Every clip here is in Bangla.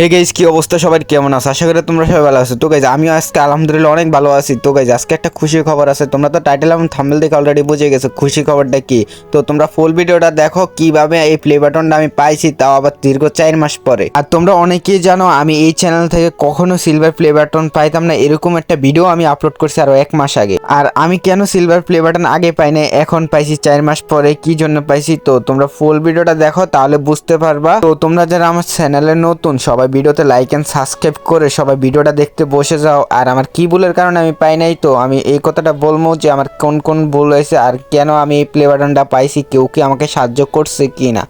হে গাইজ কি অবস্থা? সবার কেমন আছে? আশা করি তোমরা সবাই ভালো আছো। তো গাইজ আমিও আজকে আলহামদুলিল্লাহ অনেক ভালো আছি। তো গাইজ আজকে একটা খুশির খবর আছে। তোমরা তো টাইটেল এবং থাম্বেল দেখে অলরেডি বুঝে গেছো খুশি খবরটা কি। তো তোমরা ফুল ভিডিওটা দেখো কীভাবে এই প্লে বাটনটা আমি পাইছি, তাও আবার দীর্ঘ চার মাস পরে। আর তোমরা অনেকেই জানো, আমি এই চ্যানেল থেকে কখনো সিলভার প্লে বাটন পাইতাম না। এরকম একটা ভিডিও আমি আপলোড করছি আরও এক মাস আগে। আর আমি কেন সিলভার প্লে বাটন আগে পাই না এখন পাইছি চার মাস পরে, কি জন্য পাইছি? তো তোমরা ফুল ভিডিওটা দেখো, তাহলে বুঝতে পারবা। তো তোমরা যারা আমার চ্যানেলে নতুন, সবাই ভিডিওতে লাইক এন্ড সাবস্ক্রাইব করে সবাই ভিডিওটা দেখতে বসে যাও। আর আমার কি ভুলের কারণে আমি পাই নাই, তো আমি এই কথাটা বলব যে আমার কোন কোন ভুল হয়েছে আর কেন আমি এই প্লে বাটনটা পাইছি, কেউ কি আমাকে সাহায্য করছে কি না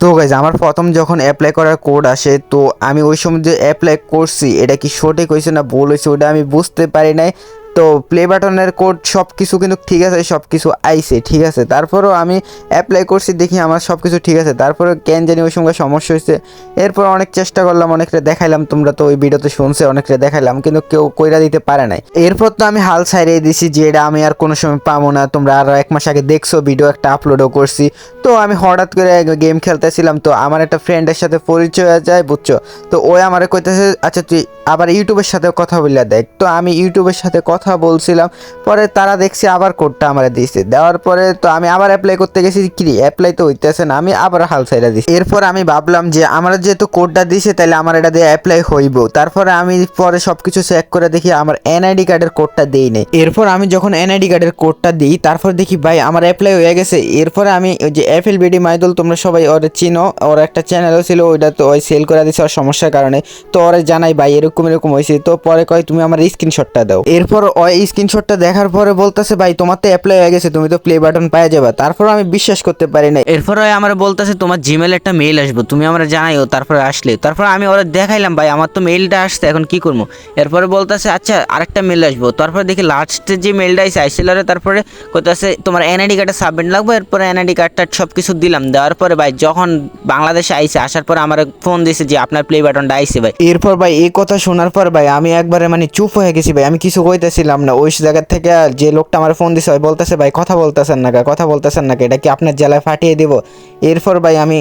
তো গাইজ আমার প্রথম যখন অ্যাপ্লাই করার কোড আসে, তো আমি ওই সময় যে অ্যাপ্লাই করছি, এটা কি সঠিক হয়েছে না ভুল হয়েছে, ওটা আমি বুঝতে পারি নাই। তো প্লে বাটনের কোড সব কিছু কিন্তু ঠিক আছে সব কিছু আইছে, ঠিক আছে। তারপরেও আমি অ্যাপ্লাই করছি, দেখি আমার সব কিছু ঠিক আছে। তারপরে কেন জানি ওই সময় সমস্যা হয়েছে। এরপর অনেক চেষ্টা করলাম, অনেকটা দেখাইলাম, তোমরা তো ওই ভিডিওতে শুনছে, অনেকটা দেখাইলাম, কিন্তু কেউ কইরা দিতে পারে নাই। এরপর তো আমি হাল ছাড়িয়ে দিছি যে এটা আমি আর কোনো সময় পাবো না। তোমরা আরও এক মাস আগে দেখছ ভিডিও একটা আপলোডও করছি। তো আমি হঠাৎ করে গেম খেলতেছিলাম, তো আমার একটা ফ্রেন্ডের সাথে পরিচয় হয়ে যায়, বুঝছ? তো ওই আমারে কইতেছে আচ্ছা তুই আবার ইউটিউবের সাথে কথা বললে দেখ। তো আমি ইউটিউবের সাথে কথা বলছিলাম, পরে তারা দেখছি আবার কোডটা আমার দিয়েছে। দেওয়ার পরে তো আমি আবার অ্যাপ্লাই করতে গেছি, কি অ্যাপ্লাই তো হইতেছে না, আমি আবার হাল ছাইরা দিছি। এরপর আমি ভাবলাম যে আমার যেহেতু কোডটা দিয়েছে তাহলে আমার এটা দিয়ে অ্যাপ্লাই হইব। তারপরে আমি পরে সব কিছু চেক করে দেখি আমার এনআইডি কার্ডের কোডটা দেই নেই। এরপর আমি যখন এনআইডি কার্ডের কোডটা দিই, তারপর দেখি ভাই আমার অ্যাপ্লাই হয়ে গেছে। এরপরে আমি ওই যে এফ এল বিডি মাইদুল, তোমরা সবাই ওর চিনো, ওর একটা চ্যানেলও ছিল, ওইটা তো ওই সেল করে দিছে, ওর সমস্যার কারণে। তো ওরা জানাই ভাই, এরকম এরকম হয়েছে তো পরে কয়, তুমি আমার স্ক্রিনশটটা দাও। এরপর ওই স্ক্রিনশটটা দেখার পরে বলতেছে ভাই তোমার তো অ্যাপ্লাই হয়ে গেছে তুমি তো প্লে বাটন পাওয়া যাবে। তারপর আমি বিশ্বাস করতে পারি না এরপর আমার বলতেছে তোমার জিমেল একটা মেইল আসব তুমি আমরা জানাইও তারপরে আসলে। তারপর আমি ওরা দেখাইলাম ভাই আমার তো মেইলটা আসছে এখন কি করব? এরপরে বলতেছে আচ্ছা আরেকটা মেইল আসব। তারপরে দেখি লাস্টে যে মেইলটা আইসে আইসিলারে তারপরে কোথাছে তোমার এনআইডি কার্ডে সাবমিট লাগবে। এরপরে এনআইডি কার্ডটা সব কিছু দিলাম। দেওয়ার পরে ভাই যখন বাংলাদেশে আইসে আসার পরে আমার ফোন দিয়েছে যে আপনার প্লে বাটনটা আইসে ভাই। এরপর ভাই এই কথা শোনার পর ভাই আমি একবারে মানে চুপ হয়ে গেছি ভাই। আমি কিছু কইতেছিলাম না, ওই জায়গার থেকে যে লোকটা আমার ফোন দিছে ভাই বলতেছে, ভাই, কথা বলতেছেন না কথা বলতেছেন না এটা কি আপনার জেলায় ফাটিয়ে দিব? এরপর ভাই আমি,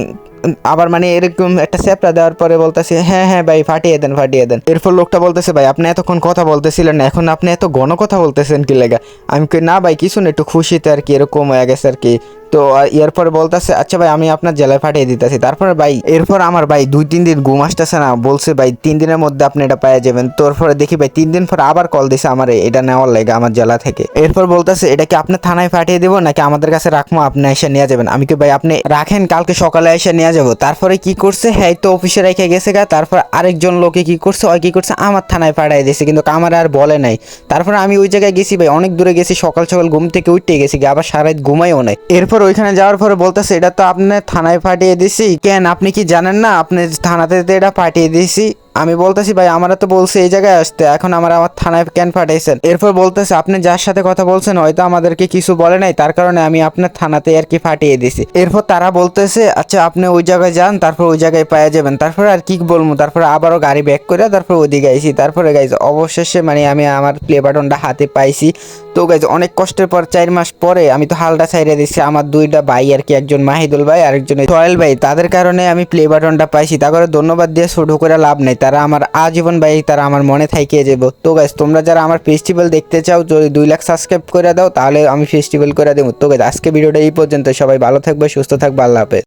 আবার মানে এরকম একটা স্যাপটা দেওয়ার পরে বলতেছে হ্যাঁ হ্যাঁ ভাই, ফাটিয়ে দেন ফাটিয়ে দেন। এরপর লোকটা বলতেছে, ভাই, আপনি এতক্ষণ কথা বলতেছিলেন না, এখন আপনি এত ঘন কথা বলতেছেন কি লেগা? আমি কই, না ভাই, কিছু না, একটু খুশিতে আর কি, এরকম হয়ে গেছে আর কি। তো এরপর বলতেছে আচ্ছা ভাই, আমি আপনার জেলায় পাঠিয়ে দিতেছি। তারপরে ভাই, এরপর আমার ভাই দুই, তিন দিন ঘুম আসতেছে না। বলছে, ভাই, তিন দিনের মধ্যে আপনি এটা পেয়ে যাবেন। তারপরে দেখি ভাই, তিন দিন পর আবার কল দিছে আমার, এটা নেওয়ার লাগে আমার জেলা থেকে। এরপর বলতেছে, এটা কি আপনার থানায় পাঠিয়ে দেবো, নাকি আমাদের কাছে রাখব, আপনি এসে নিয়ে যাবেন? আমি কি ভাই, আপনি রাখেন, কালকে সকালে এসে নিয়ে যাব। তারপরে কি করছে হ্যাঁ তো অফিসে রেখে গেছে গা। তারপর আরেকজন লোকে কি করছে, ওই কি করছে, আমার থানায় পাঠিয়ে দিয়েছে কিন্তু আমার আর বলে নাই। তারপর আমি ওই জায়গায় গেছি ভাই, অনেক দূরে গেছি, সকাল সকাল ঘুম থেকে উঠতে গেছি আবার সারাত ঘুমাইও নাই। এরপর ওইখানে যাওয়ার পরে বলতেছে, এটা তো আপনি থানায় পাঠিয়ে দিছি। কেন, আপনি কি জানেন না? আপনি থানাতে এটা পাঠিয়ে দিছি। আমি বলতেছি, ভাই, আমরা তো বলছি এই জায়গায় আসতে। এখন আমার আমার থানায় কেন পাঠাইছেন? এরপর বলতেছে, আপনি যার সাথে কথা বলছেন, হয়তো আমাদেরকে কিছু বলে নাই। তার কারণে আমি আপনার থানাতে আর কি পাঠিয়ে দিছি। এরপর তারা বলতেছে আচ্ছা আপনি ওই জায়গায় যান, তারপর ওই জায়গায় পাওয়া যাবেন। তারপর আর কি বলব? তারপর আবারও গাড়ি ব্যাক করে তারপর ওদিকে আইছি। তারপরে গাইজ অবশেষে মানে আমি আমার প্লে বাটনটা হাতে পাইছি। তো গাইজ অনেক কষ্টের পর চার মাস পরে আমি তো হালটা ছাইড়ে দিচ্ছি আমার দুইটা ভাই আর কি, একজন মাহিদুল ভাই, আরেকজন সোহেল ভাই। তাদের কারণে আমি প্লে বাটনটা পাইছি। তারপরে ধন্যবাদ দিয়ে ছোট করে লাভ নেই। তারা আমার আজীবন ভাই, তারা আমার মনে থাইকে যাব তো গাইজ তোমরা যারা আমার ফেস্টিভ্যাল দেখতে চাও, যদি দুই লাখ সাবস্ক্রাইব করে দাও, তাহলে আমি ফেস্টিভ্যাল করে দেবো। তো গাইজ আজকে ভিডিওটা এই পর্যন্ত সবাই ভালো থাকবে, সুস্থ থাকবে। আল্লাহ হাফেজ।